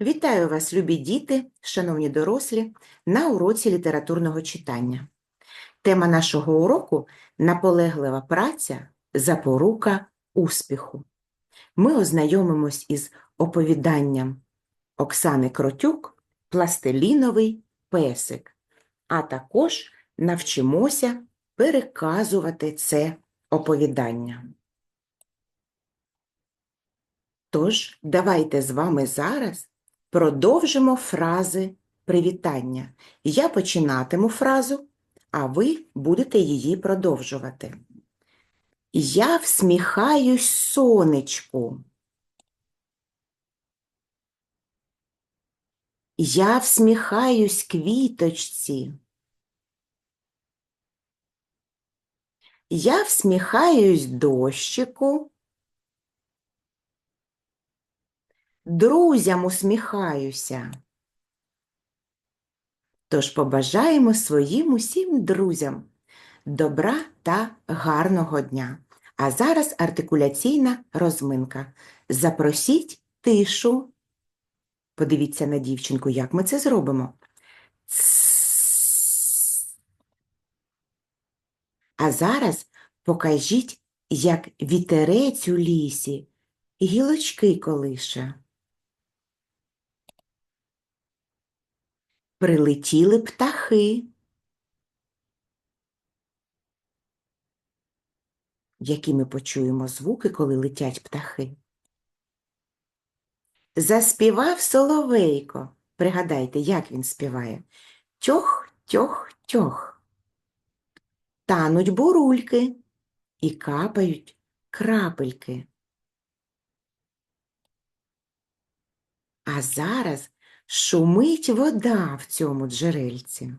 Вітаю вас, любі діти, шановні дорослі, на уроці літературного читання. Тема нашого уроку наполеглива праця, запорука успіху. Ми ознайомимось із оповіданням Оксани Кротюк Пластиліновий песик, а також навчимося переказувати це оповідання. Тож, давайте з вами зараз продовжимо фрази привітання. Я починатиму фразу, а ви будете її продовжувати. Я всміхаюсь сонечку. Я всміхаюсь квіточці. Я всміхаюсь дощику. Друзям усміхаюся. Тож побажаємо своїм усім друзям добра та гарного дня. А зараз артикуляційна розминка. Запросіть тишу. Подивіться на дівчинку, як ми це зробимо. А зараз покажіть, як вітерець у лісі гілочки колише. Прилетіли птахи. Які ми почуємо звуки, коли летять птахи. Заспівав соловейко. Пригадайте, як він співає. Тьох, тьох, тьох. Тануть бурульки і капають крапельки. А зараз шумить вода в цьому джерельці.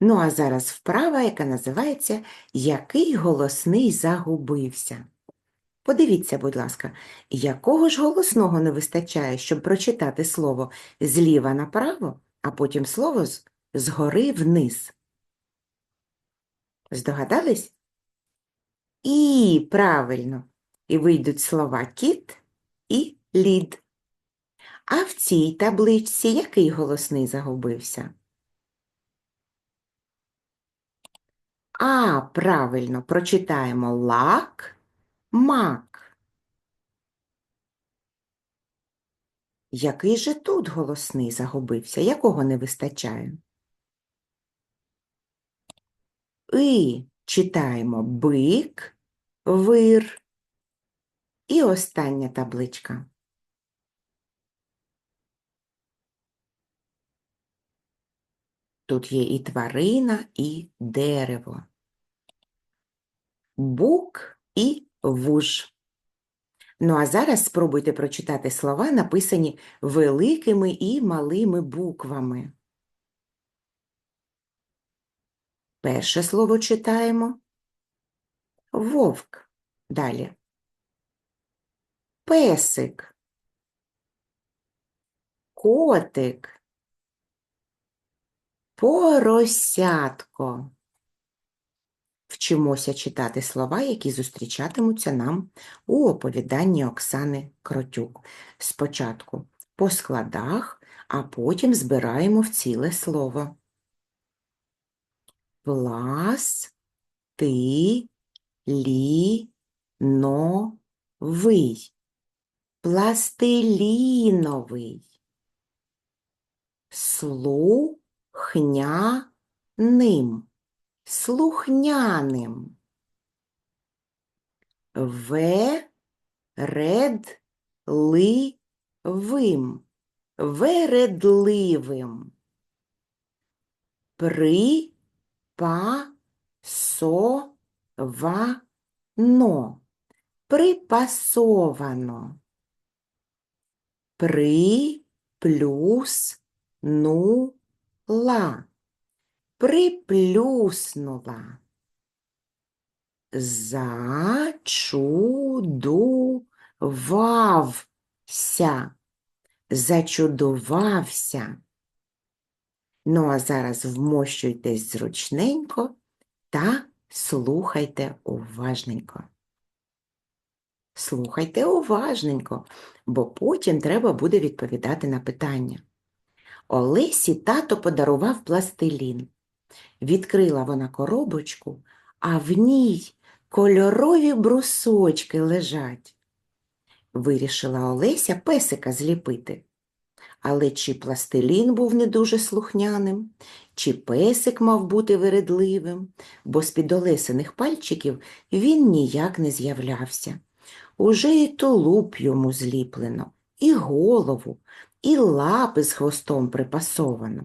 Ну, а зараз вправа, яка називається Який голосний загубився. Подивіться, будь ласка, якого ж голосного не вистачає, щоб прочитати слово зліва направо, а потім слово згори вниз. Здогадались? І правильно. І вийдуть слова кіт і лід. А в цій табличці який голосний загубився? А, правильно, прочитаємо лак, мак. Який же тут голосний загубився? Якого не вистачає? І читаємо бик, вир. І остання табличка. Тут є і тварина, і дерево. Бук і вуж. Ну а зараз спробуйте прочитати слова, написані великими і малими буквами. Перше слово читаємо. Вовк. Далі. Песик. Котик. Поросятко. Вчимося читати слова, які зустрічатимуться нам у оповіданні Оксани Кротюк. Спочатку по складах, а потім збираємо в ціле слово. Плас, Пластиліновий. Слухняним. Слухняним. Вередливим. Вередливим. Припасовано. Припасовано. Приплюснула. Приплюснула. Зачудувався. Зачудувався. Ну, а зараз вмощуйтесь зручненько та слухайте уважненько. Слухайте уважненько, бо потім треба буде відповідати на питання. Олесі тато подарував пластилін. Відкрила вона коробочку, а в ній кольорові брусочки лежать. Вирішила Олеся песика зліпити. Але чи пластилін був не дуже слухняним, чи песик мав бути вередливим, бо з-під олесиних пальчиків він ніяк не з'являвся. Уже і тулуб йому зліплено, і голову, і лапи з хвостом припасовано.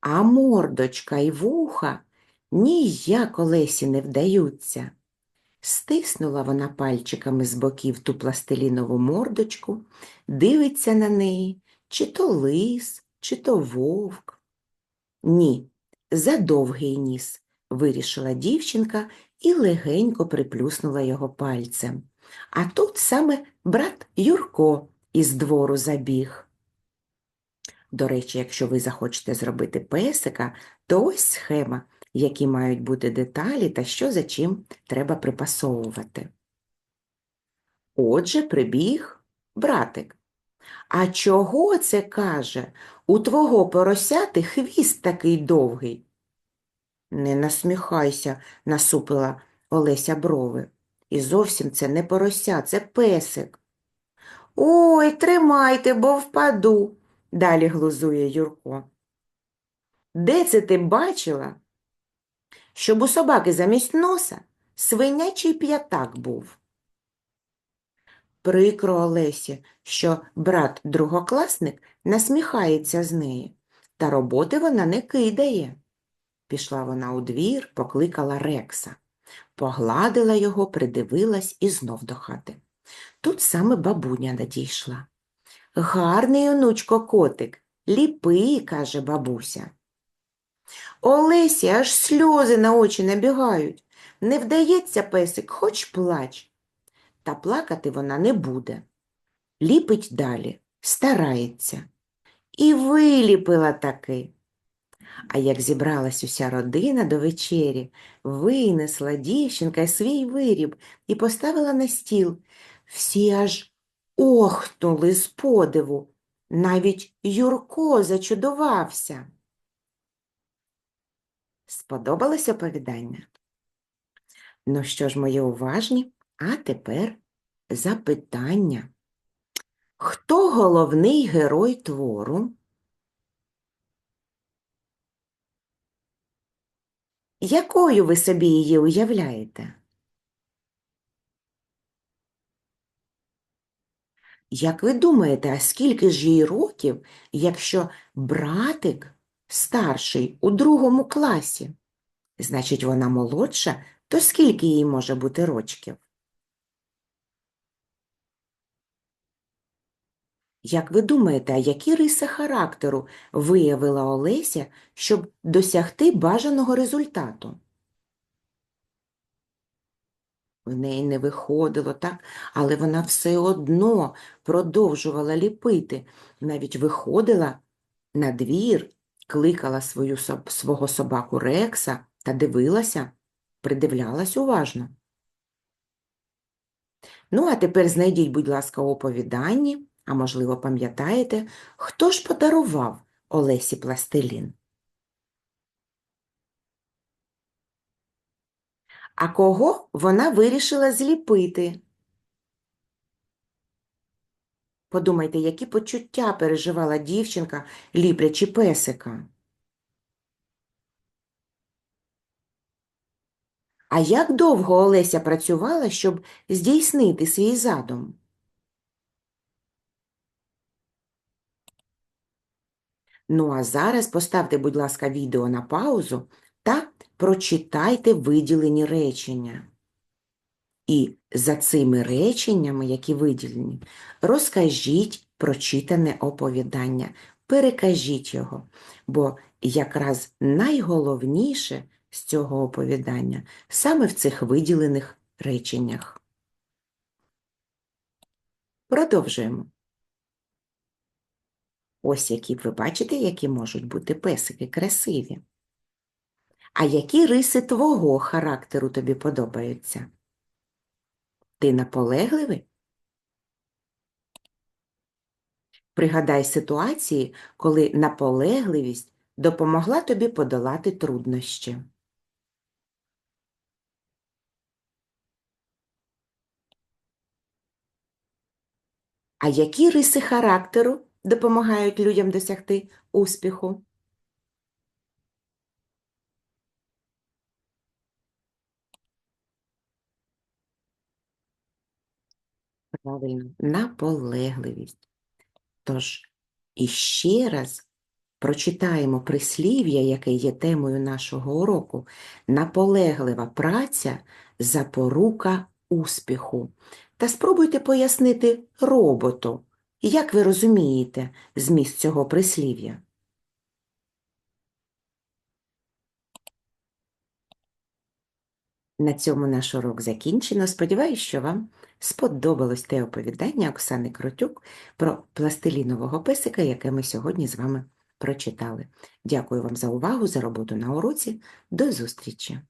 А мордочка й вуха ніяк Олесі не вдаються. Стиснула вона пальчиками з боків ту пластилінову мордочку, дивиться на неї, чи то лис, чи то вовк. Ні, задовгий ніс, вирішила дівчинка і легенько приплюснула його пальцем. А тут саме брат Юрко із двору забіг. До речі, якщо ви захочете зробити песика, то ось схема, які мають бути деталі та що за чим треба припасовувати. Отже, прибіг братик. А чого це каже? У твого поросяти хвіст такий довгий. Не насміхайся, насупила Олеся брови. І зовсім це не порося, це песик. Ой, тримайте, бо впаду, далі глузує Юрко. Де це ти бачила? Щоб у собаки замість носа свинячий п'ятак був. Прикро Олесі, що брат другокласник насміхається з неї, та роботи вона не кидає. Пішла вона у двір, покликала Рекса, погладила його, придивилась і знов до хати. Тут саме бабуня надійшла. Гарний онучко котик, ліпи, каже бабуся. Олесі аж сльози на очі набігають. Не вдається песик, хоч плач. Та плакати вона не буде. Ліпить далі, старається. І виліпила таки. А як зібралась уся родина до вечері, винесла дівчинка свій виріб і поставила на стіл. Всі аж охнули з подиву. Навіть Юрко зачудувався. Сподобалось оповідання? Ну що ж, мої уважні, а тепер запитання. Хто головний герой твору? Якою ви собі її уявляєте? Як ви думаєте, а скільки ж їй років, якщо братик старший у другому класі? Значить, вона молодша, то скільки їй може бути рочків? Як ви думаєте, а які риси характеру виявила Олеся, щоб досягти бажаного результату? В неї не виходило, так, але вона все одно продовжувала ліпити, навіть виходила на двір, кликала свою, свого собаку Рекса та дивилася, придивлялась уважно. Ну, а тепер знайдіть, будь ласка, у оповіданні, а можливо, пам'ятаєте, хто ж подарував Олесі пластилін? А кого вона вирішила зліпити? Подумайте, які почуття переживала дівчинка, ліплячи песика. А як довго Олеся працювала, щоб здійснити свій задум? Ну а зараз поставте, будь ласка, відео на паузу та прочитайте виділені речення. І за цими реченнями, які виділені, розкажіть прочитане оповідання, перекажіть його, бо якраз найголовніше з цього оповідання саме в цих виділених реченнях. Продовжуємо. Ось які ви бачите, які можуть бути песики красиві. А які риси твого характеру тобі подобаються? Ти наполегливий? Пригадай ситуації, коли наполегливість допомогла тобі подолати труднощі. А які риси характеру допомагають людям досягти успіху? Правильно, наполегливість. Тож, іще раз прочитаємо прислів'я, яке є темою нашого уроку. Наполеглива праця – запорука успіху. Та спробуйте пояснити роботу. Як ви розумієте зміст цього прислів'я? На цьому наш урок закінчено. Сподіваюсь, що вам сподобалось те оповідання Оксани Кротюк про пластилінового песика, яке ми сьогодні з вами прочитали. Дякую вам за увагу, за роботу на уроці. До зустрічі!